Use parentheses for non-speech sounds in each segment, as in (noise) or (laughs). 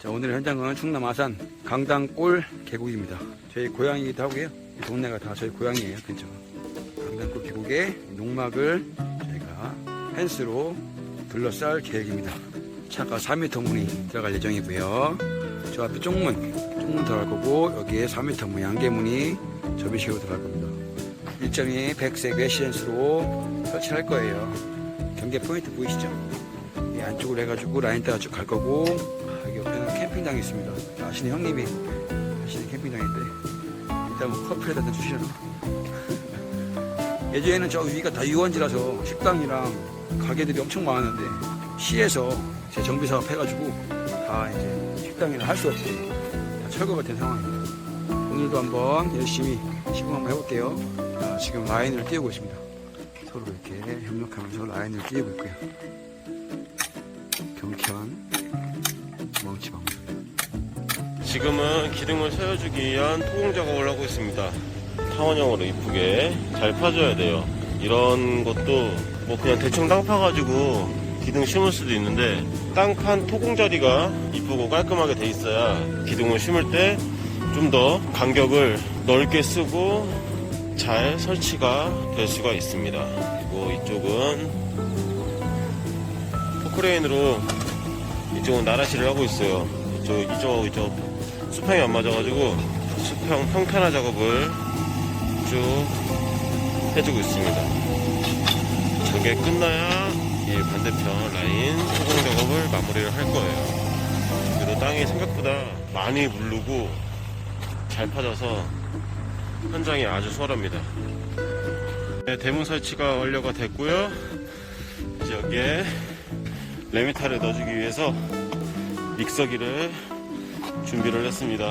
자, 오늘 현장은 충남 아산 강당골 계곡입니다. 저희 고향이기도 하고요. 이 동네가 다 저희 고향이에요. 근처. 강당골 계곡에 농막을 저희가 펜스로 둘러쌀 계획입니다. 차가 4m 문이 들어갈 예정이고요. 저 앞에 쪽문, 쪽문 들어갈 거고 여기에 4m 문 양계문이 접이식으로 들어갈 겁니다. 일정이 백색 레시den스로 설치할 거예요. 경계 포인트 보이시죠? 이 안쪽으로 해가지고 라인 따라 쭉 갈 거고 캠핑장이 있습니다. 아시는 형님이 아시는 캠핑장인데 일단 뭐 커피에다 주시려나 (laughs) 예전에는 저 위가 다 유원지라서 식당이랑 가게들이 엄청 많았는데 시에서 제 정비 사업 해가지고 다 이제 식당이나 할 수 없게 다 철거가 된 상황입니다. 오늘도 한번 열심히 시공 한번 해볼게요. 자, 지금 라인을 띄우고 있습니다. 서로 이렇게 협력하면서 라인을 띄우고 있고요. 경쾌한 멍치방. 지금은 기둥을 세워주기 위한 토공 작업을 하고 있습니다. 타원형으로 이쁘게 잘 파줘야 돼요. 이런 것도 뭐 그냥 대충 땅 파가지고 기둥 심을 수도 있는데 땅판 토공 자리가 이쁘고 깔끔하게 돼 있어야 기둥을 심을 때 좀 더 간격을 넓게 쓰고 잘 설치가 될 수가 있습니다. 그리고 이쪽은 포크레인으로 이쪽은 나라시를 하고 있어요. 이쪽, 이쪽, 이쪽 수평이 안 맞아가지고 수평 평탄화 작업을 쭉 해주고 있습니다. 저게 끝나야 이 반대편 라인 소공 작업을 마무리를 할 거예요. 그래도 땅이 생각보다 많이 물르고 잘 파져서 현장이 아주 수월합니다. 네, 대문 설치가 완료가 됐고요. 이제 여기에 레미타를 넣어주기 위해서 믹서기를 준비를 했습니다.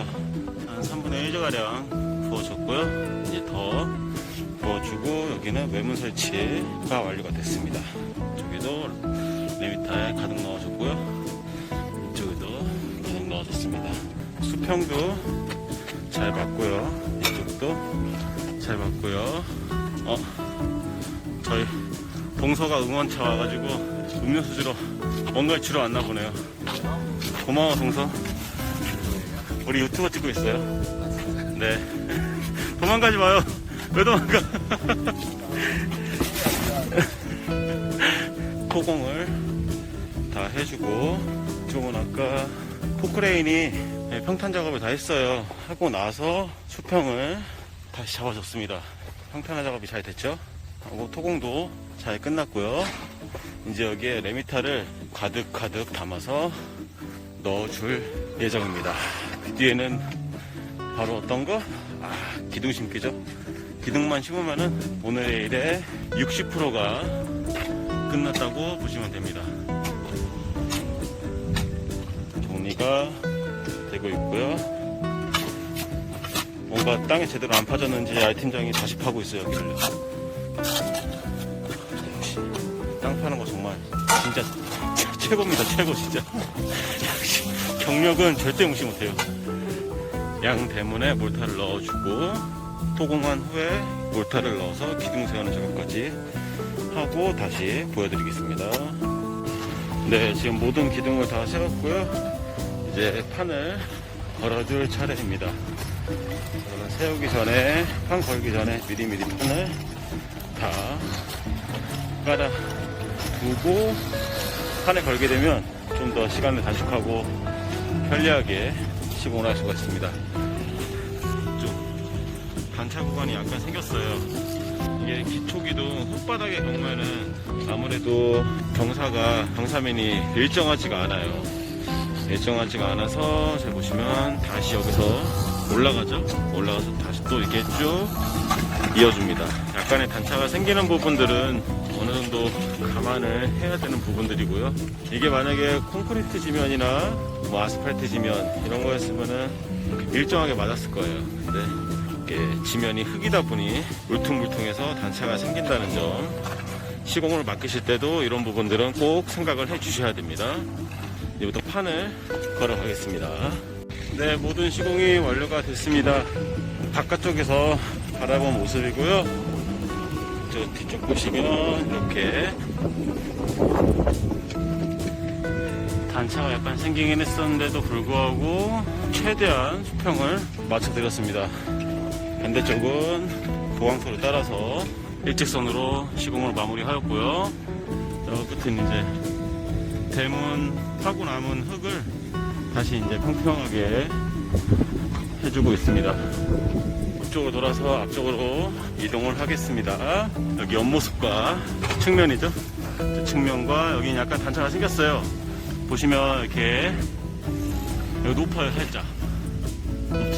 한 3분의 1가량 부어줬고요. 이제 더 부어주고 여기는 외문 설치가 완료가 됐습니다. 이쪽에도 레미타에 가득 넣어줬고요. 이쪽에도 가득 넣어줬습니다. 수평도 잘 맞고요. 이쪽도 잘 맞고요. 어, 저희 동서가 응원차 와가지고 음료수 주러 뭔가를 주러 왔나 보네요. 고마워 동서. 우리 유튜버 찍고 있어요. 네. (laughs) 도망가지 마요. 왜 도망가? (laughs) 토공을 다 해주고 이쪽은 아까 포크레인이 네, 평탄 작업을 다 했어요. 하고 나서 수평을 다시 잡아줬습니다. 평탄화 작업이 잘 됐죠? 하고 토공도 잘 끝났고요. 이제 여기에 레미타를 가득 가득 담아서 넣어줄 예정입니다. 그 뒤에는 바로 어떤 거? 아, 기둥 심기죠. 기둥만 심으면은 오늘의 일의 60%가 끝났다고 보시면 됩니다. 정리가 되고 있고요. 뭔가 땅에 제대로 안 파졌는지 알 팀장이 다시 파고 있어요, 여기를. 땅 파는 거 정말 진짜 최고입니다, 최고 진짜. 경력은 절대 무시 못해요. 양 대문에 몰타를 넣어주고 토공한 후에 몰타를 넣어서 기둥 세우는 작업까지 하고 다시 보여드리겠습니다. 네, 지금 모든 기둥을 다 세웠고요. 이제 판을 걸어줄 차례입니다. 세우기 전에, 판 걸기 전에 미리미리 판을 다 깔아 두고 판에 걸게 되면 좀 더 시간을 단축하고 편리하게 시공을 할 수가 있습니다. 좀 단차 구간이 약간 생겼어요. 이게 기초기둥 흙바닥의 경우에는 아무래도 경사가 경사면이 일정하지가 않아요. 일정하지가 않아서 잘 보시면 다시 여기서 올라가죠. 올라가서 다시 또 이렇게 쭉 이어줍니다. 약간의 단차가 생기는 부분들은 어느 정도 감안을 해야 되는 부분들이고요. 이게 만약에 콘크리트 지면이나 뭐 아스팔트 지면 이런 거였으면은 일정하게 맞았을 거예요. 근데 이게 지면이 흙이다 보니 울퉁불퉁해서 단차가 생긴다는 점 시공을 맡기실 때도 이런 부분들은 꼭 생각을 해 주셔야 됩니다. 이제부터 판을 걸어가겠습니다. 네, 모든 시공이 완료가 됐습니다. 바깥쪽에서 바라본 모습이고요. 저 뒤쪽 보시면 이렇게 단차가 약간 생기긴 했었는데도 불구하고 최대한 수평을 맞춰드렸습니다. 반대쪽은 보강토를 따라서 일직선으로 시공을 마무리하였고요. 저 끝은 이제 대문 하고 남은 흙을 다시 이제 평평하게 해주고 있습니다. 이쪽으로 돌아서 앞쪽으로 이동을 하겠습니다. 여기 옆모습과 측면이죠. 저 측면과 여기 약간 단차가 생겼어요. 보시면 이렇게 여기 높아요 살짝.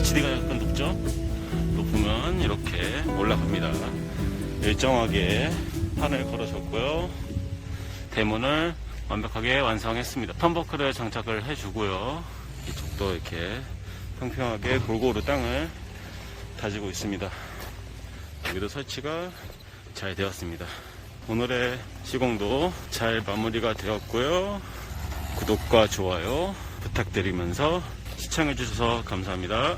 지대가 약간 높죠? 높으면 이렇게 올라갑니다. 일정하게 판을 걸어줬고요. 대문을 완벽하게 완성했습니다. 턴버클을 장착을 해주고요. 이쪽도 이렇게 평평하게 골고루 땅을 다지고 있습니다. 여기도 설치가 잘 되었습니다. 오늘의 시공도 잘 마무리가 되었고요. 구독과 좋아요 부탁드리면서 시청해주셔서 감사합니다.